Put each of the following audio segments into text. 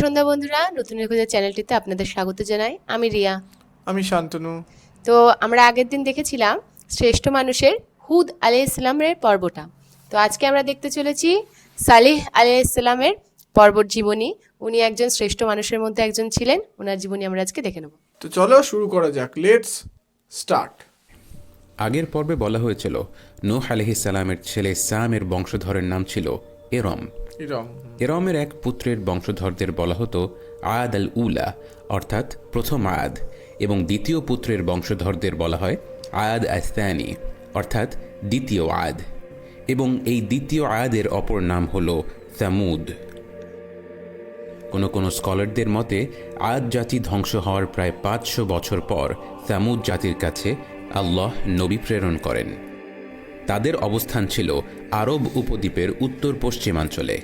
সন্ধ্যা বন্ধুরা। নতুন খোঁজা চ্যানেলটিতে আপনাদের স্বাগত জানাই। আমি রিয়া। আমি শান্তনু। তো আমরা আগের দিন দেখেছিলাম শ্রেষ্ঠ মানুষের হুদ আলি ইসলামের পর্বটা। তো আজকে আমরা দেখতে চলেছি সালিহ আলি ইসলামের পর্বত জীবনী। উনি একজন শ্রেষ্ঠ মানুষের মধ্যে একজন ছিলেন। ওনার জীবনী আমরা আজকে দেখে নেব। তো চলো শুরু করা যাক। লেটস স্টার্ট আগের পর্বে বলা হয়েছিল নূহ আলহিসাল্লামের ছেলে সামের বংশধরের নাম ছিল এরম। এরমের এক পুত্রের বংশধরদের বলা হতো আয়াদ আল উলা অর্থাৎ প্রথম আয়াদ, এবং দ্বিতীয় পুত্রের বংশধরদের বলা হয় আয়াদ আস্তানি অর্থাৎ দ্বিতীয় আয়াদ, এবং এই দ্বিতীয় আয়াদের অপর নাম হল সামুদ। কোনো কোনো স্কলারদের মতে, আয়াদ জাতি ধ্বংস হওয়ার প্রায় পাঁচশো বছর পর সামুদ জাতির কাছে আল্লাহ নবী প্রেরণ করেন। তাদের অবস্থান ছিল আরব উপদ্বীপের উত্তর পশ্চিমাঞ্চলে।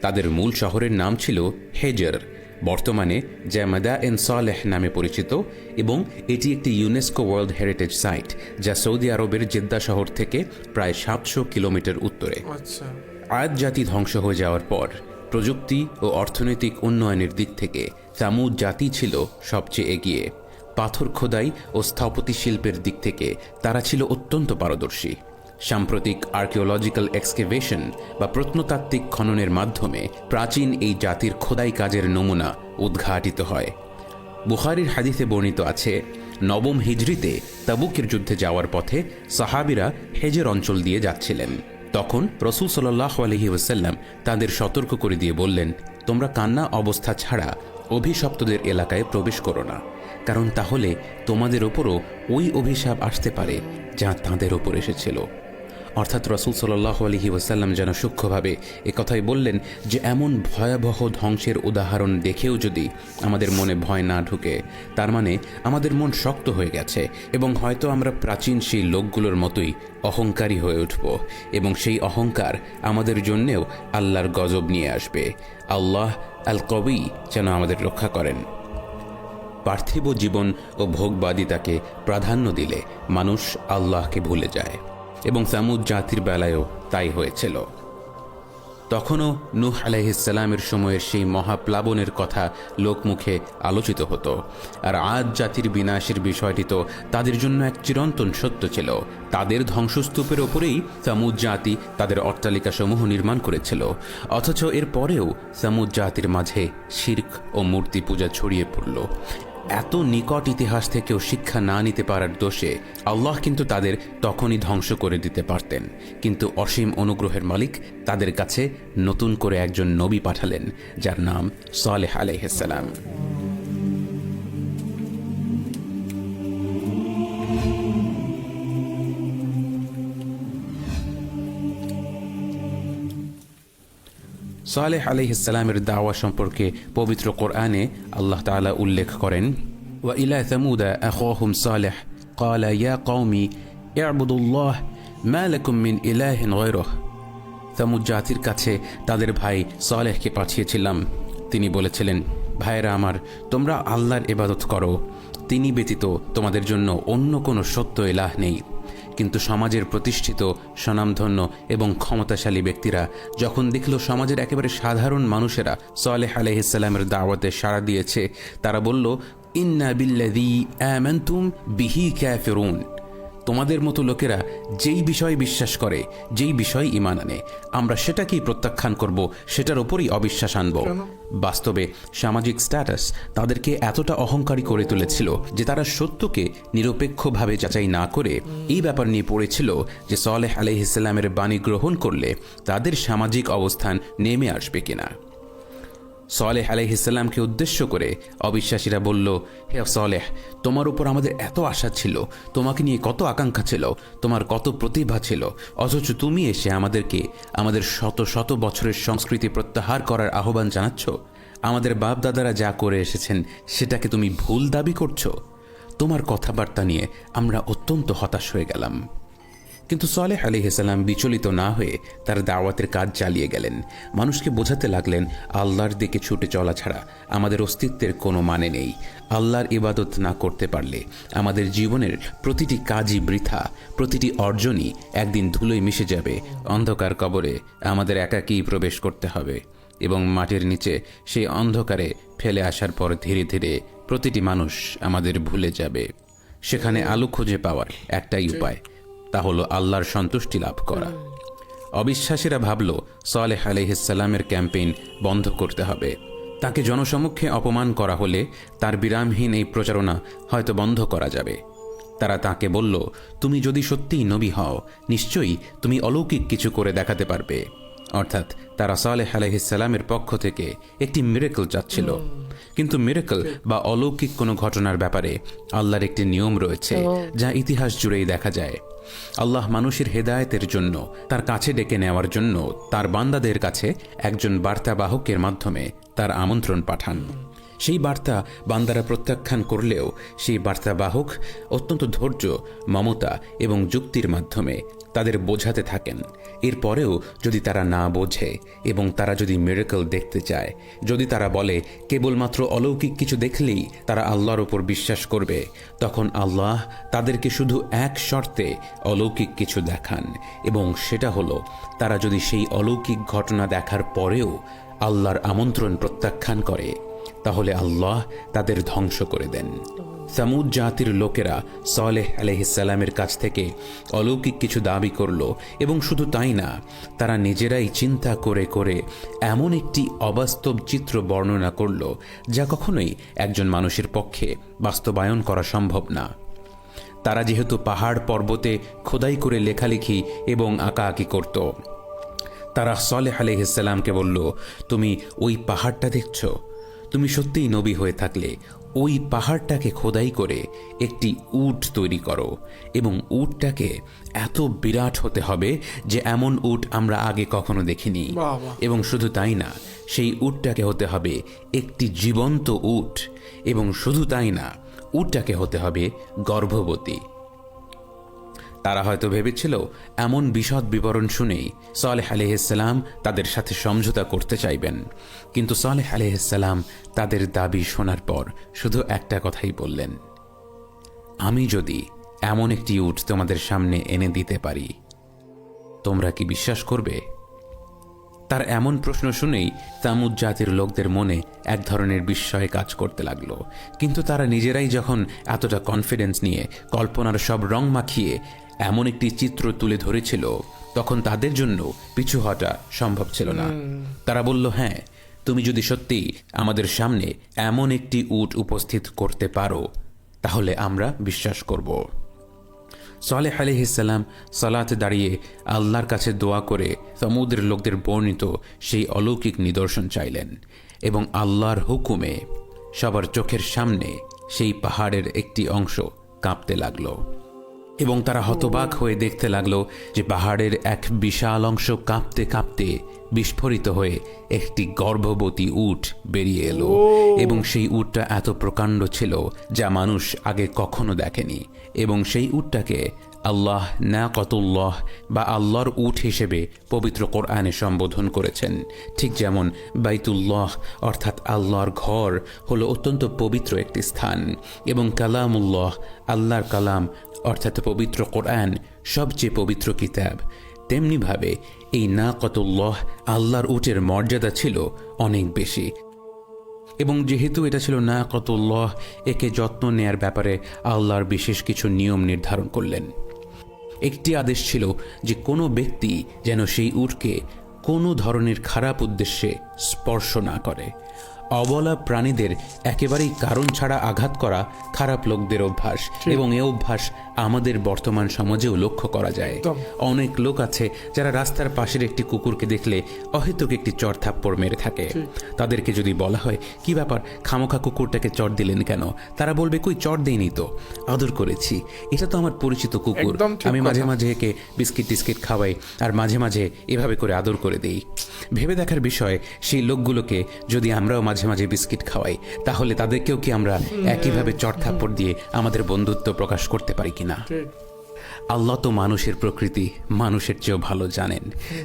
তাদের মূল শহরের নাম ছিল হেজার। বর্তমানে জ্যামাদা এন সালেহ নামে পরিচিত এবং এটি একটি ইউনেস্কো ওয়ার্ল্ড হেরিটেজ সাইট যা সৌদি আরবের জেদ্দা শহর থেকে প্রায় সাতশো কিলোমিটার উত্তরে। আচ্ছা। আয়াত জাতি ধ্বংস হয়ে যাওয়ার পর প্রযুক্তি ও অর্থনৈতিক উন্নয়নের দিক থেকে সামুদ জাতি ছিল সবচেয়ে এগিয়ে। পাথর খোদাই ও স্থপতি শিল্পের দিক থেকে তারা ছিল অত্যন্ত পারদর্শী। সাম্প্রতিক আর্কিওলজিক্যাল এক্সকেভেশন বা প্রত্নতাত্ত্বিক খননের মাধ্যমে প্রাচীন এই জাতির খোদাই কাজের নমুনা উদ্ঘাটিত হয়। বুখারির হাদিসে বর্ণিত আছে, নবম হিজরিতে তাবুকের যুদ্ধে যাওয়ার পথে সাহাবিরা হেজের অঞ্চল দিয়ে যাচ্ছিলেন। তখন রসুল সাল্লাহ আলহি ওসাল্লাম তাদের সতর্ক করে দিয়ে বললেন, তোমরা কান্না অবস্থা ছাড়া অভিশপ্তদের এলাকায় প্রবেশ করো না, কারণ তাহলে তোমাদের ওপরও ওই অভিশাপ আসতে পারে যা তাঁদের ওপর এসেছিল। অর্থাৎ রসুল সাল্লাহ আলহি ওয়াসাল্লাম যেন সূক্ষ্মভাবে কথাই বললেন যে, এমন ভয়াবহ ধ্বংসের উদাহরণ দেখেও যদি আমাদের মনে ভয় না ঢুকে, তার মানে আমাদের মন শক্ত হয়ে গেছে এবং হয়তো আমরা প্রাচীন সেই লোকগুলোর মতোই অহংকারী হয়ে উঠব এবং সেই অহংকার আমাদের জন্যেও আল্লাহর গজব নিয়ে আসবে। আল্লাহ আল কবি যেন আমাদের রক্ষা করেন। পার্থিব জীবন ও ভোগবাদিতাকে প্রাধান্য দিলে মানুষ আল্লাহকে ভুলে যায়। এবং সামুদ জাতির বেলায়ও তাই হয়েছিল। তখনও নূহ আলাইহিসাল্লামের সময়ের সেই মহাপ্লাবনের কথা লোকমুখে আলোচিত হতো, আর আজ জাতির বিনাশের বিষয়টি তো তাদের জন্য এক চিরন্তন সত্য ছিল। তাদের ধ্বংসস্তূপের ওপরেই সামুদ জাতি তাদের অট্টালিকাসমূহ নির্মাণ করেছিল, অথচ এর পরেও সামুদ জাতির মাঝে শির্ক ও মূর্তি পূজা ছড়িয়ে পড়ল। এত নিকট ইতিহাস থেকেও শিক্ষা না নিতে পারার দোষে আল্লাহ কিন্তু তাদের তখনই ধ্বংস করে দিতে পারতেন। কিন্তু অসীম অনুগ্রহের মালিক তাদের কাছে নতুন করে একজন নবী পাঠালেন, যার নাম সালেহ আলাইহাল্লাম সালেহ আলহিসাল্লামের দাওয়া সম্পর্কে পবিত্র কোরআনে আল্লাহ তাআলা উল্লেখ করেন ওয়া ইলা থামুদা আখাহুম সালেহ قال يا قوم اعبدوا الله ما لكم من إله غيره থামুদ জাতির কাছে তাদের ভাই সালেহকে পাঠিয়েছিলাম তিনি বলেছিলেন ভাইয়েরা আমার তোমরা আল্লাহর ইবাদত করো তিনি ব্যতীত তোমাদের জন্য অন্য কোনো সত্য এলাহ নেই কিন্তু সমাজের প্রতিষ্ঠিত, স্বনামধন্য এবং ক্ষমতাশালী ব্যক্তিরা যখন দেখল সমাজের একেবারে সাধারণ মানুষেরা সালেহ আলহিসাল্লামের দাওয়াতে সাড়া দিয়েছে, তারা বলল, ইন্না বিল্লাদি আমান্তুম বিহি ক্যাফেরুন তোমাদের মতো লোকেরা যেই বিষয়ে বিশ্বাস করে যেই বিষয় ইমান আনে আমরা সেটাকেই প্রত্যাখ্যান করব সেটার ওপরই অবিশ্বাস আনব। বাস্তবে সামাজিক স্ট্যাটাস তাদেরকে এতটা অহংকারী করে তুলেছিল যে তারা সত্যকে নিরপেক্ষভাবে যাচাই না করে এই ব্যাপার নিয়ে পড়েছিল যে সলেহ আলহিসাল্লামের বাণী গ্রহণ করলে তাদের সামাজিক অবস্থান নেমে আসবে কিনা। সলেহ আলাইহিসাল্লামকে উদ্দেশ্য করে অবিশ্বাসীরা বলল, হে সলেহ, তোমার উপর আমাদের এত আশা ছিল, তোমাকে নিয়ে কত আকাঙ্ক্ষা ছিল, তোমার কত প্রতিভা ছিল, অথচ তুমি এসে আমাদেরকে, আমাদের শত শত বছরের সংস্কৃতি প্রত্যাহার করার আহ্বান জানাচ্ছ? আমাদের বাপ দাদারা যা করে এসেছেন, সেটাকে তুমি ভুল দাবি করছ? তোমার কথাবার্তা নিয়ে আমরা অত্যন্ত হতাশ হয়ে গেলাম। কিন্তু সলেহ আলী হেসালাম বিচলিত না হয়ে তার দাওয়াতের কাজ চালিয়ে গেলেন। মানুষকে বোঝাতে লাগলেন, আল্লাহর দিকে ছুটে চলা ছাড়া আমাদের অস্তিত্বের কোনো মানে নেই। আল্লাহর ইবাদত না করতে পারলে আমাদের জীবনের প্রতিটি কাজই বৃথা, প্রতিটি অর্জনই একদিন ধুলোয় মিশে যাবে। অন্ধকার কবরে আমাদের একাকেই প্রবেশ করতে হবে এবং মাটির নিচে সেই অন্ধকারে ফেলে আসার পর ধীরে ধীরে প্রতিটি মানুষ আমাদের ভুলে যাবে। সেখানে আলো খুঁজে পাওয়ার একটাই উপায়। তা হলো আল্লাহর সন্তুষ্টি লাভ করা। অবিশ্বাসীরা ভাবল সালেহ আলহিসাল্লামের ক্যাম্পেইন বন্ধ করতে হবে। তাকে জনসমক্ষে অপমান করা হলে তার বিরামহীন এই প্রচারণা হয়তো বন্ধ করা যাবে। তারা তাকে বলল তুমি যদি সত্যিই নবী হও নিশ্চয়ই তুমি অলৌকিক কিছু করে দেখাতে পারবে। অর্থাৎ তারা সালেহ আলহিসাল্লামের পক্ষ থেকে একটি মিরেকল চাচ্ছিল। কিন্তু মিরেকল বা অলৌকিক কোনো ঘটনার ব্যাপারে আল্লাহর একটি নিয়ম রয়েছে যা ইতিহাস জুড়েই দেখা যায়। আল্লাহ মানুষের হেদায়েতের জন্য, তার কাছে ডেকে নেওয়ার জন্য তার বান্দাদের কাছে একজন বার্তাবাহকের মাধ্যমে তার আমন্ত্রণ পাঠান। সেই বার্তা বান্দারা প্রত্যাখ্যান করলেও সেই বার্তাবাহক অত্যন্ত ধৈর্য, মমতা এবং যুক্তির মাধ্যমে তাদের বোঝাতে থাকেন। এরপরেও যদি তারা না বোঝে এবং তারা যদি মিরাকল দেখতে চায়, যদি তারা বলে, কেবলমাত্র অলৌকিক কিছু দেখলেই তারা আল্লাহর উপর বিশ্বাস করবে, তখন আল্লাহ তাদেরকে শুধু এক শর্তে অলৌকিক কিছু দেখান এবং সেটা হলো, তারা যদি সেই অলৌকিক ঘটনা দেখার পরেও আল্লাহর আমন্ত্রণ প্রত্যাখ্যান করে, তাহলে আল্লাহ তাদের ধ্বংস করে দেন। সামুদ জাতির লোকেরা সলেহ আলহিসাল্লামের কাছ থেকে অলৌকিক কিছু দাবি করল এবং শুধু তাই না, তারা নিজেরাই চিন্তা করে করে এমন একটি অবাস্তব চিত্র বর্ণনা করল যা কখনোই একজন মানুষের পক্ষে বাস্তবায়ন করা সম্ভব না। তারা যেহেতু পাহাড় পর্বতে খোদাই করে লেখালেখি এবং আঁকাআঁকি করত। তারা সলেহ আলহিসাল্লামকে বলল, তুমি ওই পাহাড়টা দেখছ? তুমি সত্যিই নবী হয়ে থাকলে ওই পাহাড়টাকে খোদাই করে একটি উট তৈরি করো এবং উটটাকে এত বিরাট হতে হবে যে এমন উট আমরা আগে কখনো দেখিনি। এবং শুধু তাই না সেই উটটাকে হতে হবে একটি জীবন্ত উট এবং শুধু তাই না উটটাকে হতে হবে গর্ভবতী তারা হয়তো ভেবেছিল, এমন বিশদ বিবরণ শুনেই সালেহ আলহিসাল্লাম তাদের সাথে সমঝোতা করতে চাইবেন। কিন্তু সালেহ আলহিসাল্লাম তাদের দাবি শোনার পর শুধু একটা কথাই বললেন, আমি যদি এমন একটি উট তোমাদের সামনে এনে দিতে পারি, তোমরা কি বিশ্বাস করবে? তার এমন প্রশ্ন শুনেই তামুদ জাতির লোকদের মনে এক ধরনের বিস্ময়ে কাজ করতে লাগল। কিন্তু তারা নিজেরাই যখন এতটা কনফিডেন্স নিয়ে কল্পনার সব রং মাখিয়ে এমন একটি চিত্র তুলে ধরেছিল তখন তাদের জন্য পিছু হটা সম্ভব ছিল না। তারা বলল হ্যাঁ তুমি যদি সত্যি আমাদের সামনে এমন একটি উট উপস্থিত করতে পারো তাহলে আমরা বিশ্বাস করব। সালেহ আলহিসাল্লাম সালাতে দাঁড়িয়ে আল্লাহর কাছে দোয়া করে সমুদ্রের লোকদের বর্ণিত সেই অলৌকিক নিদর্শন চাইলেন এবং আল্লাহর হুকুমে সবার চোখের সামনে সেই পাহাড়ের একটি অংশ কাঁপতে লাগল। এবং তারা হতবাক হয়ে দেখতে লাগল যে পাহাড়ের এক বিশাল অংশ কাঁপতে কাঁপতে বিস্ফোরিত হয়ে একটি গর্ভবতী উট বেরিয়ে এলো। এবং সেই উটটা এত প্রকাণ্ড ছিল যা মানুষ আগে কখনো দেখেনি। এবং সেই উটটাকে আল্লাহ না কতুল্লাহ বা আল্লাহর উট হিসেবে পবিত্র কোরআনে সম্বোধন করেছেন। ঠিক যেমন বাইতুল্লাহ অর্থাৎ আল্লাহর ঘর হলো অত্যন্ত পবিত্র একটি স্থান এবং কালামুল্লাহ, আল্লাহর কালাম অর্থাৎ পবিত্র কোরআন সবচেয়ে পবিত্র কিতাব। তেমনিভাবে এই না কতুল্লাহ আল্লাহর উটের মর্যাদা ছিল অনেক বেশি। এবং যেহেতু এটা ছিল না কতুল্লাহ একে যত্ন নেয়ার ব্যাপারে আল্লাহর বিশেষ কিছু নিয়ম নির্ধারণ করলেন। একটি আদেশ ছিল যে কোনো ব্যক্তি যেন সেই উটকে কোনো ধরনের খারাপ উদ্দেশ্যে স্পর্শ না করে। অবলা প্রাণীদের একেবারেই কারণ ছাড়া আঘাত করা খারাপ লোকদের অভ্যাস এবং এ অভ্যাস আমাদের বর্তমান সমাজেও লক্ষ্য করা যায়। অনেক লোক আছে যারা রাস্তার পাশের একটি কুকুরকে দেখলে অহেতুক একটি চর থাপ্পড় মেরে থাকে। তাদেরকে যদি বলা হয় কি ব্যাপার খামোখা কুকুরটাকে চর দিলেন কেন? তারা বলবে কই চর দেইনি তো। আদর করেছি। এটা তো আমার পরিচিত কুকুর। আমি মাঝে মাঝে একে বিস্কিট টিস্কিট খাওয়াই আর মাঝে মাঝে এভাবে করে আদর করে দেই। ভেবে দেখার বিষয় সেই লোকগুলোকে যদি আমরাও মাঝে মাঝে বিস্কিট খাওয়াই তাহলে তাদেরকেও কি আমরা একইভাবে চর থাপ্পড় দিয়ে আমাদের বন্ধুত্ব প্রকাশ করতে পারি কিনা। আল্লাহ তো মানুষের প্রকৃতি মানুষের চেয়েও ভালো জানেন।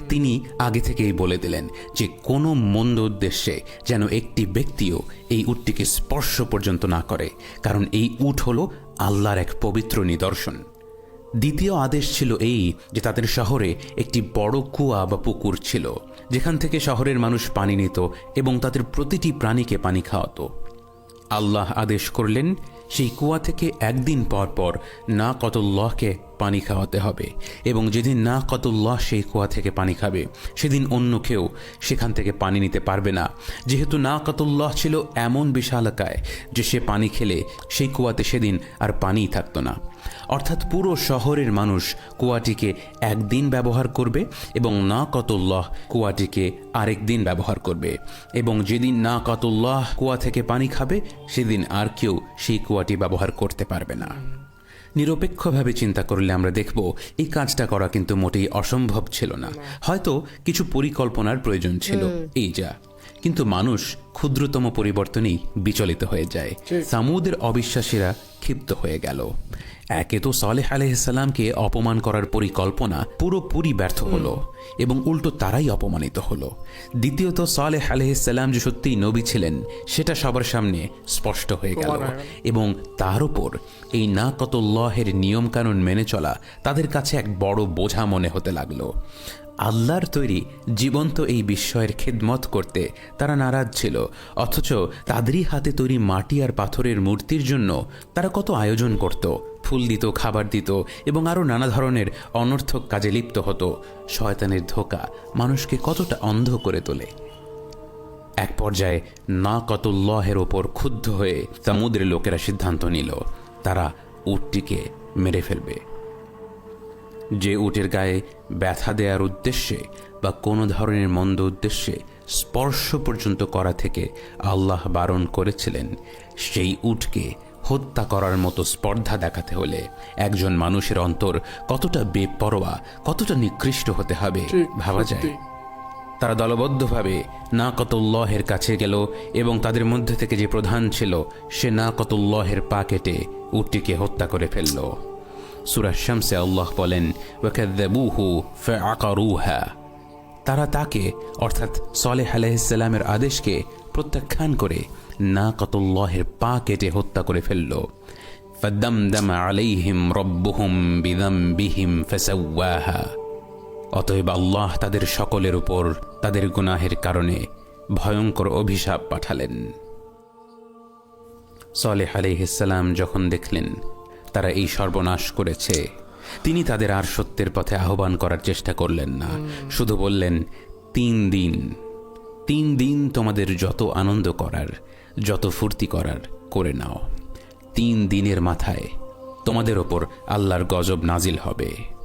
তিনি আগে থেকেই বলে দিলেন যে কোনো মন্দ উদ্দেশ্যে যেন একটি ব্যক্তিও এই উটটিকে স্পর্শ পর্যন্ত না করে কারণ এই উট হলো আল্লাহর এক পবিত্র নিদর্শন। দ্বিতীয় আদেশ ছিল এই যে তাদের শহরে একটি বড় কুয়া বা পুকুর ছিল যেখান থেকে শহরের মানুষ পানি নিত এবং তাদের প্রতিটি প্রাণীকে পানি খাওয়াতো। আল্লাহ আদেশ করলেন সেই কুয়া থেকে একদিন পর পর না কতল্লাহকে পানি খাওয়াতে হবে এবং যেদিন না কতল্লাহ সেই কুয়া থেকে পানি খাবে, সেদিন অন্য কেউ সেখান থেকে পানি নিতে পারবে না। যেহেতু না কতল্লাহ ছিল এমন বিশালকায় যে সে পানি খেলে সেই কুয়াতে সেদিন আর পানিই থাকতো না। অর্থাৎ পুরো শহরের মানুষ কুয়াটিকে একদিন ব্যবহার করবে এবং না কতল্লাহ কুয়াটিকে আরেক দিন ব্যবহার করবে এবং যেদিন না কতল্লাহ কুয়া থেকে পানি খাবে, সেদিন আর কেউ সেই কুয়াটি ব্যবহার করতে পারবে না। নিরপেক্ষভাবে চিন্তা করলে আমরা দেখব এই কাজটা করা কিন্তু মোটেই অসম্ভব ছিল না। হয়তো কিছু পরিকল্পনার প্রয়োজন ছিল। এই যা। কিন্তু মানুষ ক্ষুদ্রতম পরিবর্তনেই বিচলিত হয়ে যায়। সামুদের অবিশ্বাসীরা ক্ষিপ্ত হয়ে গেল। একে তো সালেহ আলহিসাল্লামকে অপমান করার পরিকল্পনা পুরোপুরি ব্যর্থ হলো এবং উল্টো তারাই অপমানিত হলো। দ্বিতীয়ত সালেহ আলহিসাল্লাম যে সত্যিই নবী ছিলেন সেটা সবার সামনে স্পষ্ট হয়ে গেল। এবং তার উপর এই না কতল্লাহের নিয়মকানুন মেনে চলা তাদের কাছে এক বড় বোঝা মনে হতে লাগল। আল্লাহর তৈরি জীবন্ত এই বিস্ময়ের খেদমত করতে তারা নারাজ ছিল। অথচ তাদেরই হাতে তৈরি মাটি আর পাথরের মূর্তির জন্য তারা কত আয়োজন করত। ফুল দিত, খাবার দিত এবং আরও নানা ধরনের অনর্থক কাজে লিপ্ত হতো। শয়তানের ধোকা মানুষকে কতটা অন্ধ করে তোলে। এক পর্যায়ে না কতুল্লাহের ওপর ক্ষুব্ধ হয়ে সামুদ্রের লোকেরা সিদ্ধান্ত নিল, তারা উটটিকে মেরে ফেলবে। যে উটের গায়ে ব্যথা দেওয়ার উদ্দেশ্যে বা কোনো ধরনের মন্দ উদ্দেশ্যে স্পর্শ পর্যন্ত করা থেকে আল্লাহ বারণ করেছিলেন সেই উটকে হত্যা করার মতো স্পর্ধা দেখাতে হলে একজন মানুষের অন্তর কতটা বেপরোয়া কতটা নিকৃষ্ট হতে হবে ভাবা যায়। তারা দলবদ্ধভাবে না কতুল্লাহের কাছে গেল এবং তাদের মধ্যে থেকে যে প্রধান ছিল সে না কতুল্লাহের পা কেটে উটটিকে হত্যা করে ফেলল। সুরা শামসে আল্লাহ বলেন তারা তাকে, অর্থাৎ সলেহ আলাইসাল্লামের আদেশকে প্রত্যাখ্যান করে না কতুল্লাহের পা কেটে হত্যা করে ফেলল। আলাইহিম রব্বুহুম বিহিম অতএব আল্লাহ তাদের সকলের উপর তাদের গুনাহের কারণে ভয়ঙ্কর অভিশাপ পাঠালেন। সলেহ আলাইহিসাল্লাম যখন দেখলেন তারা এই সর্বনাশ করেছে। তিনি তাদের আর সত্যের পথে আহ্বান করার চেষ্টা করলেন না। শুধু বললেন তিন দিন। তিন দিন তোমাদের যত আনন্দ করার যত ফুর্তি করার করে নাও। তিন দিনের মাথায় তোমাদের ওপর আল্লাহর গজব নাজিল হবে।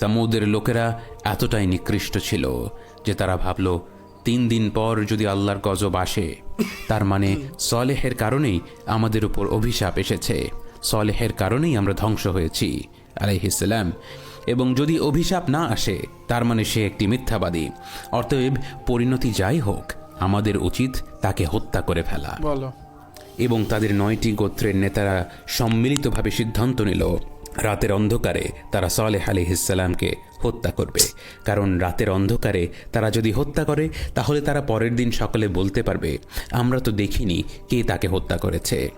সামুদের লোকেরা এতটাই নিকৃষ্ট ছিল যে তারা ভাবল তিন দিন পর যদি আল্লাহর গজব আসে তার মানে সলেহের কারণেই আমাদের উপর অভিশাপ এসেছে। সলেহের কারণেই আমরা ধ্বংস হয়েছি আলাইহিসাল্লাম এবং যদি অভিশাপ না আসে তার মানে সে একটি মিথ্যাবাদী। অতএব পরিণতি যাই হোক আমাদের উচিত তাকে হত্যা করে ফেলা। বলো। এবং তাদের নয়টি গোত্রের নেতারা সম্মিলিতভাবে সিদ্ধান্ত নিল রাতের অন্ধকারে তারা সালেহ আলি ইসাল্লামকে হত্যা করবে। কারণ রাতের অন্ধকারে তারা যদি হত্যা করে, তাহলে তারা পরের দিন সকালে বলতে পারবে, আমরা তো দেখিনি কে তাকে হত্যা করেছে।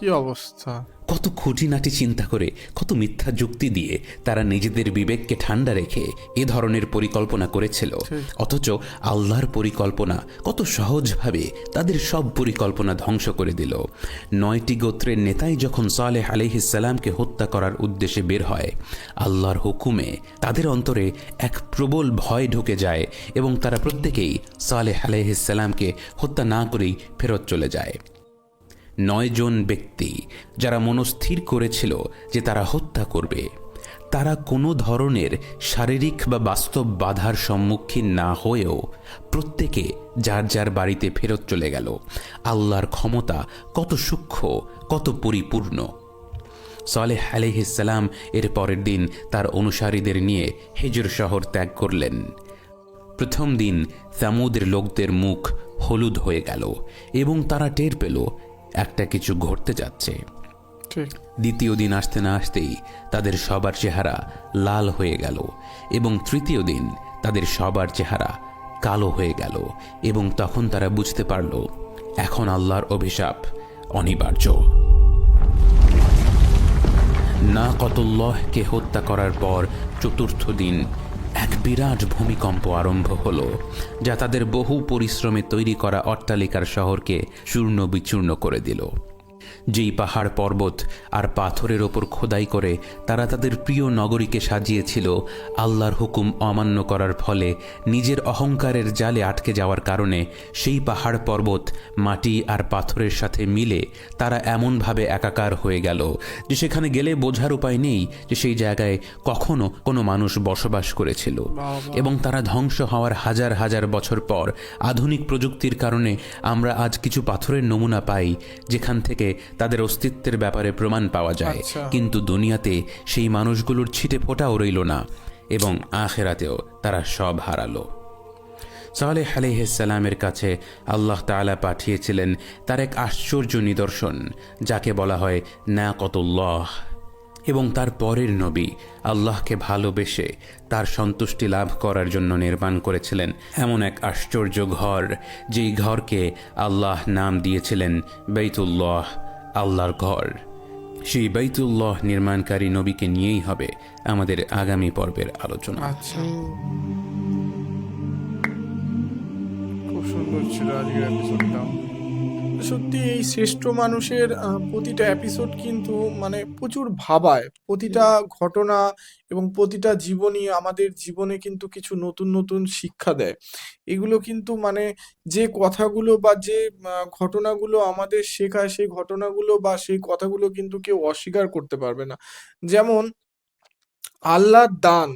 কি অবস্থা? কত খুঁটিনাটি চিন্তা করে কত মিথ্যা যুক্তি দিয়ে তারা নিজেদের বিবেককে ঠান্ডা রেখে এ ধরনের পরিকল্পনা করেছিল। অথচ আল্লাহর পরিকল্পনা কত সহজভাবে তাদের সব পরিকল্পনা ধ্বংস করে দিল। নয়টি গোত্রের নেতাই যখন সালেহ আলিহিসাল্লামকে হত্যা করার উদ্দেশ্যে বের হয় আল্লাহর হুকুমে তাদের অন্তরে এক প্রবল ভয় ঢুকে যায় এবং তারা প্রত্যেকেই সালেহ আলিহিসাল্লামকে হত্যা না করেই ফেরত চলে যায়। নয়জন ব্যক্তি যারা মনস্থির করেছিল যে তারা হত্যা করবে। তারা কোনো ধরনের শারীরিক বা বাস্তব বাধার সম্মুখীন না হয়েও প্রত্যেকে যার যার বাড়িতে ফেরত চলে গেল। আল্লাহর ক্ষমতা কত সূক্ষ্ম, কত পরিপূর্ণ। সালেহ আলিহিসাল্লাম এর পরের দিন তার অনুসারীদের নিয়ে হেজর শহর ত্যাগ করলেন। প্রথম দিন সামুদের লোকদের মুখ হলুদ হয়ে গেল এবং তারা টের পেল একটা কিছু ঘটতে যাচ্ছে। দ্বিতীয় দিন আসতে না আসতেই তাদের সবার চেহারা লাল হয়ে গেল এবং তৃতীয় দিন তাদের সবার চেহারা কালো হয়ে গেল এবং তখন তারা বুঝতে পারল এখন আল্লাহর অভিশাপ অনিবার্য। না কতুল্লাহকে হত্যা করার পর চতুর্থ দিন এক বিরাট ভূমিকম্প আরম্ভ হল, যা তাদের বহু পরিশ্রমে তৈরি করা অট্টালিকার শহরকে চূর্ণ বিচূর্ণ করে দিল। যেই পাহাড় পর্বত আর পাথরের ওপর খোদাই করে তারা তাদের প্রিয় নগরীকে সাজিয়েছিল আল্লাহর হুকুম অমান্য করার ফলে নিজের অহংকারের জালে আটকে যাওয়ার কারণে সেই পাহাড় পর্বত মাটি আর পাথরের সাথে মিলে তারা এমনভাবে একাকার হয়ে গেল যে সেখানে গেলে বোঝার উপায় নেই যে সেই জায়গায় কখনো কোনো মানুষ বসবাস করেছিল। এবং তারা ধ্বংস হওয়ার হাজার হাজার বছর পর আধুনিক প্রযুক্তির কারণে আমরা আজ কিছু পাথরের নমুনা পাই যেখান থেকে তাদের অস্তিত্বের ব্যাপারে প্রমাণ পাওয়া যায়। আচ্ছা। কিন্তু দুনিয়াতে সেই মানুষগুলোর ছিটে ফোটাও রইল না এবং আখেরাতেও তারা সব হারালো। সালেহ আলিহাল্লামের কাছে আল্লাহ তাআলা পাঠিয়েছিলেন তার এক আশ্চর্য নিদর্শন যাকে বলা হয় না নাকতুল্লাহ। এবং তার পরের নবী আল্লাহকে ভালোবেসে তার সন্তুষ্টি লাভ করার জন্য নির্মাণ করেছিলেন এমন এক আশ্চর্য ঘর যেই ঘরকে আল্লাহ নাম দিয়েছিলেন বেইতুল্লাহ। আল্লাহর ঘর। সেই বাইতুল্লাহ নির্মাণকারী নবীকে নিয়েই হবে আমাদের আগামী পর্বের আলোচনা। আচ্ছা। খুব সুন্দর ছিল আজকের এপিসোডটা সত্যি এই শ্রেষ্ঠ মানুষের প্রতিটা এপিসোড কিন্তু মানে প্রচুর ভাবায়। প্রতিটা ঘটনা এবং প্রতিটা জীবনী আমাদের জীবনে কিন্তু কিছু নতুন নতুন শিক্ষা দেয়। এগুলো কিন্তু মানে যে কথাগুলো বা যে ঘটনাগুলো আমাদের শেখায়, সেই ঘটনাগুলো বা সেই কথাগুলো কিন্তু কেউ অস্বীকার করতে পারবে না। যেমন আল্লাহর দান।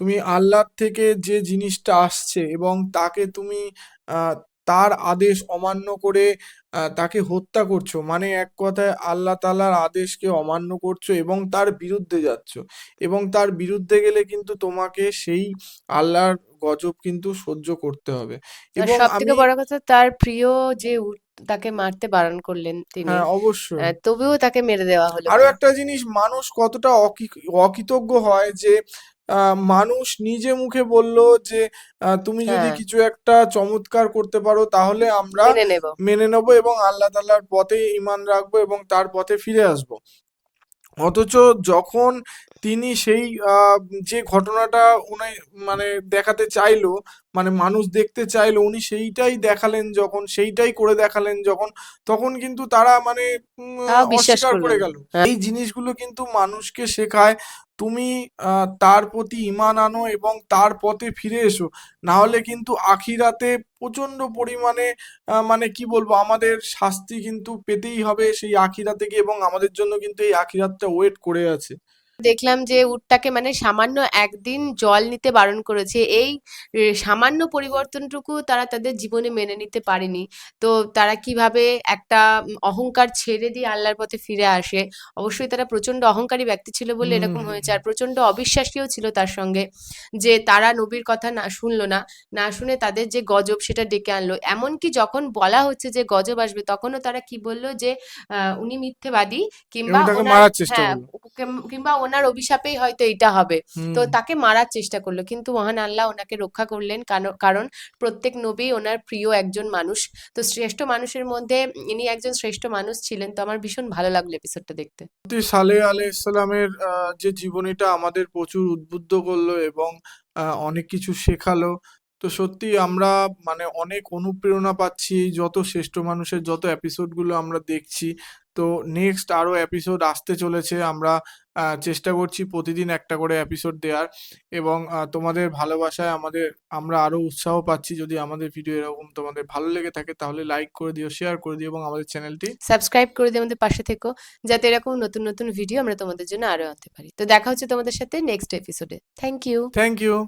তুমি আল্লাহর থেকে যে জিনিসটা আসছে এবং তাকে তুমি তার আদেশ অমান্য করে তাকে হত্যা করছ। মানে এক কথায় আল্লাহ তাআলার আদেশকে অমান্য করছ এবং তার বিরুদ্ধে যাচ্ছ। এবং তার বিরুদ্ধে গেলে কিন্তু তোমাকে সেই আল্লাহর গজব কিন্তু সহ্য করতে হবে। এবং সব আমি থেকে বড় কথা তার প্রিয় যে তাকে মারতে বারণ করলেন তিনি। হ্যাঁ অবশ্যই। তবুও তাকে মেরে দেওয়া হলো আরও? একটা জিনিস মানুষ কতটা অকি- অকৃতজ্ঞ হয় যে মানুষ নিজে মুখে বলল যে তুমি যদি হ্যাঁ। কিছু একটা চমৎকার করতে পারো তাহলে আমরা মেনে নেব এবং আল্লাহ তাল্লাহর পথে ইমান রাখব এবং তার পথে ফিরে আসব অথচ যখন তিনি সেই আহ, যে ঘটনাটা উনি মানে দেখাতে চাইলো মানে মানুষ দেখতে চাইলো উনি সেইটাই দেখালেন যখন সেইটাই করে দেখালেন যখন তখন কিন্তু তারা মানে অস্বীকার করে গেল। এই জিনিসগুলো কিন্তু মানুষকে শেখায় তুমি আহ, তার প্রতি ঈমান আনো এবং তার পথে ফিরে এসো। না হলে কিন্তু আখিরাতে প্রচণ্ড পরিমাণে মানে কি বলব আমাদের শাস্তি কিন্তু পেতেই হবে সেই আখিরাতে গিয়ে এবং আমাদের জন্য কিন্তু এই আখিরাতটা ওয়েট করে আছে। দেখলাম যে উটটাকে মানে সামান্য একদিন জল নিতে বারণ করেছে। এই সামান্য পরিবর্তনটুকু তারা তাদের জীবনে মেনে নিতে পারেনি। তো তারা কীভাবে একটা অহংকার ছেড়ে দিয়ে আল্লাহর পথে ফিরে আসে? অবশ্যই তারা প্রচণ্ড অহংকারী ব্যক্তি ছিল বলে এরকম হয়েছে। আর প্রচণ্ড অবিশ্বাসীও ছিল তার সঙ্গে যে তারা নবীর কথা না শুনলো না। না শুনে তাদের যে গজব সেটা ডেকে আনলো। এমনকি যখন বলা হচ্ছে যে গজব আসবে তখনও তারা কি বলল যে আহ, উনি মিথ্যেবাদী কিংবা হ্যাঁ কিংবা ওনার অভিশাপেই হয়তো এটা হবে। তো তাকে মারার চেষ্টা করল। কিন্তু মহান আল্লাহ ওনাকে রক্ষা করলেন কারণ প্রত্যেক নবী ওনার প্রিয় একজন মানুষ। তো শ্রেষ্ঠ মানুষের মধ্যে ইনি একজন শ্রেষ্ঠ মানুষ ছিলেন। তো আমার ভীষণ ভালো লাগল এপিসোডটা দেখতে। সালে সালেহ আলাইসাল্লামের আহ, যে জীবনীটা আমাদের প্রচুর উদ্বুদ্ধ করল এবং অনেক কিছু শেখালো। তো সত্যি আমরা মানে অনেক অনুপ্রেরণা পাচ্ছি যত শ্রেষ্ঠ মানুষের যত এপিসোডগুলো আমরা দেখছি। তো নেক্সট আরও এপিসোড আসতে চলেছে। আমরা চেষ্টা করছি প্রতিদিন একটা করে এপিসোড দেওয়ার এবং তোমাদের ভালোবাসায় আমাদের আমরা আরও উৎসাহ পাচ্ছি যদি আমাদের ভিডিও এরকম তোমাদের ভালো লেগে থাকে তাহলে লাইক করে দিও শেয়ার করে দিও এবং আমাদের চ্যানেলটি সাবস্ক্রাইব করে দিও আমাদের পাশে থেকো যাতে এরকম নতুন নতুন ভিডিও আমরা তোমাদের জন্য আরও আনতে পারি। তো দেখা হচ্ছে তোমাদের সাথে নেক্সট এপিসোডে থ্যাংক ইউ থ্যাংক ইউ